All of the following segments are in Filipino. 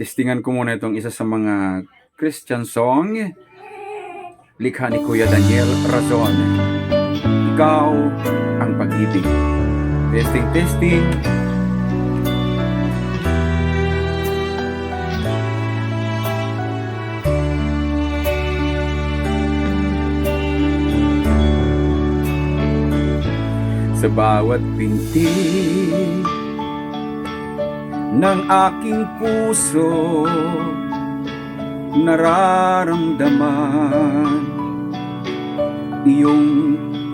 testingan ko muna itong isa sa mga Christian song. Likha ni Kuya Daniel Razon. Ikaw ang pag-ibig. Testing, testing. Sa bawat pinti ng aking puso nararamdaman. Iyong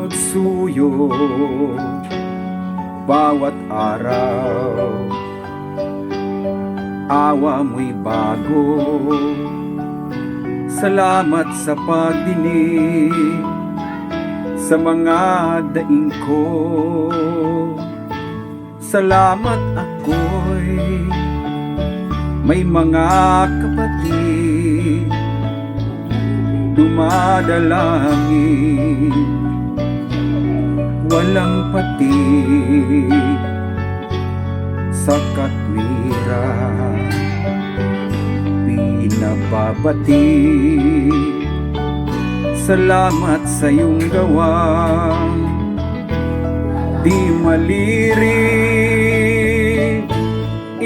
pagsuyo bawat araw awa mo'y bago. Salamat sa pagdinig sa mga daing ko Salamat ako'y may mga kapatid. Dumadalangin Walang pati Sa katwiran Pinababati Salamat sa iyong gawang Di malirik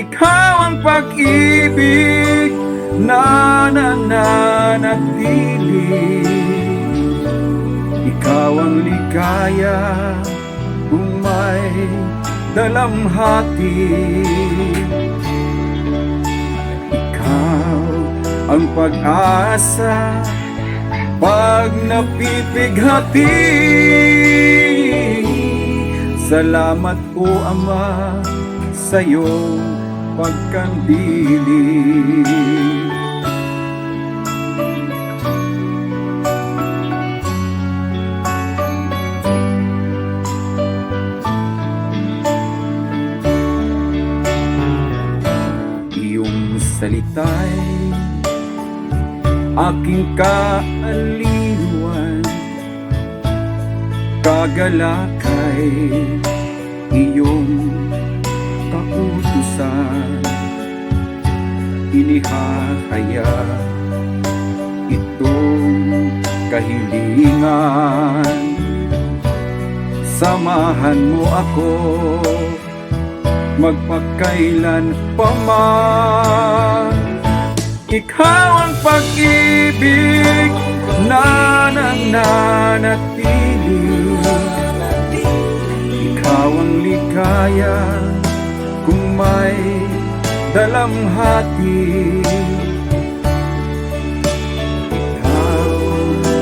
Ikaw ang pag-ibig na nananatili. Ikaw ang ligaya kung may dalamhati. Ikaw ang pag-asa pag napipighati. Salamat po Ama sa iyong pagkandili salita'y aking kaaliwan. Kagalakay iyong kautusan. Inihahaya itong kahilingan. Samahan mo ako magpakailan pa man. Ikaw ang pag-ibig na nananatili. Ikaw ang ligaya kung may dalamhati. Ikaw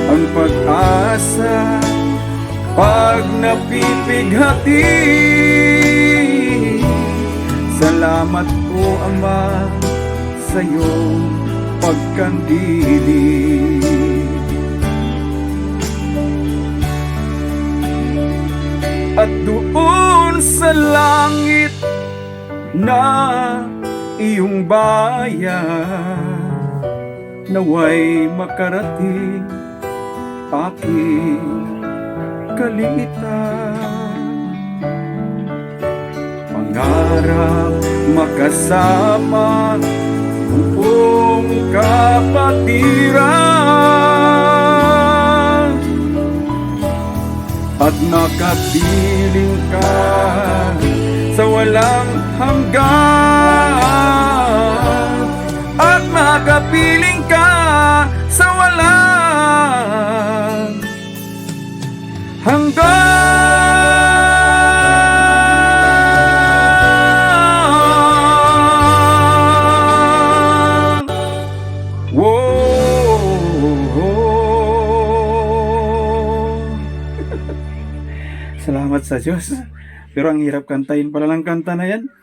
ang pag-asa pag napipighati. Salamat po Ama sa iyong pagkandili. At doon sa langit na iyong bayan Naway makarating aking kaliitan Pangarap makasama buong kapatiran. At nakapiling ka sa walang hanggan At makapiling ka sa walang hanggan Wow! Salamat sa Diyos. Pero ang hirap kantahin pala ng kanta na yan.